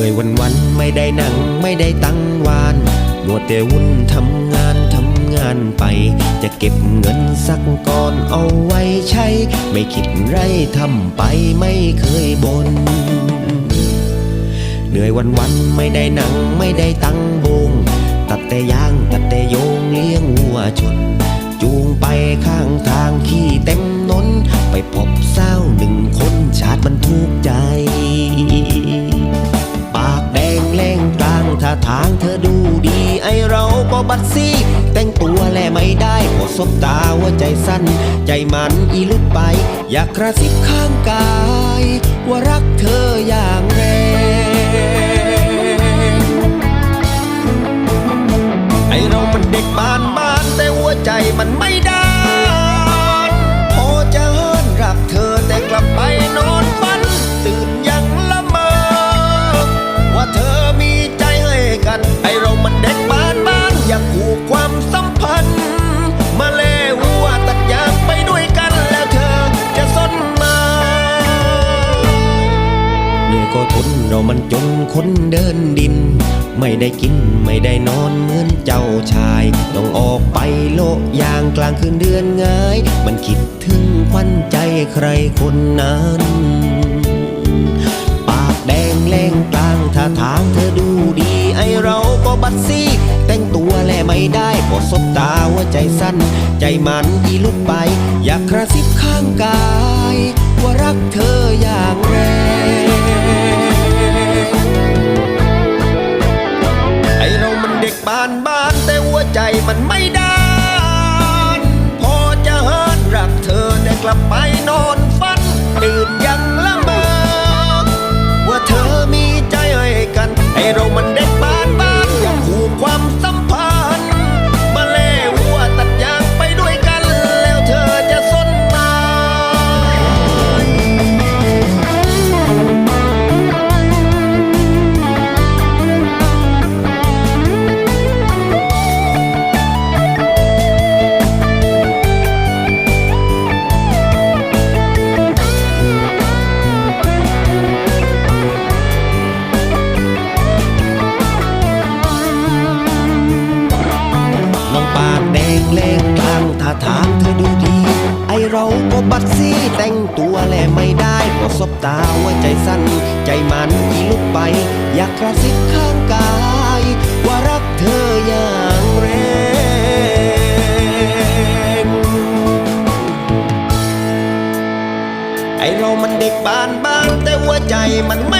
เหนื่อยวันวันไม่ได้นั่งไม่ได้ตั้งวานมัวแต่วุ่นทำงานทำงานไป จะเก็บเงินสักก่อนเอาไว้ใช้ ไม่คิดไรทำไปไม่เคยบน่นเหนื่อยวันวันไม่ได้นั่งไม่ได้ตั้งวงตัดแต่ยางตัดแต่โยงเลี้ยงวัวชน บัดซี่ แต่งตัวแลไม่ได้พอสบตาว่าใจสั้น ใจมันอีลุดไป อยากกระซิบข้างกาย ว่ารักเธออย่างแรง เหนื่อยก็ทนเรามันจนคนเดินดิน ไม่ได้กินไม่ได้นอนเหมือนเจ้าชาย ต้องออกไปโลกยางกลางคืนเดือนง่าย มันคิดถึงควันใจใครคนนั้นปากแดงแรงกลางท่าทางเธอดูดี ไอเราก็บัดซี่แต่งตัวแลไม่ได้พอสบตาว่าใจสั้น ใจมันอีลุกไป อยากกระซิบข้างกาย ว่ารักเธอ บ้านบ้านแต่หัวใจมันไม่ด้านพอจะเฮินรักเธอแต่กลับไปนอนฝันตื่นากแดงแรงกลางท่าทางเธอดูดี ไอเราก็บัดซี่แต่งตัวแลไม่ได้พอสบตาว่าใจสั้น ใจมันอีลุกไป อยากกระซิบข้างกาย ว่ารักเธออย่างแรงไอเรามันเด็กบ้านบ้านแต่หัวใจมันไม่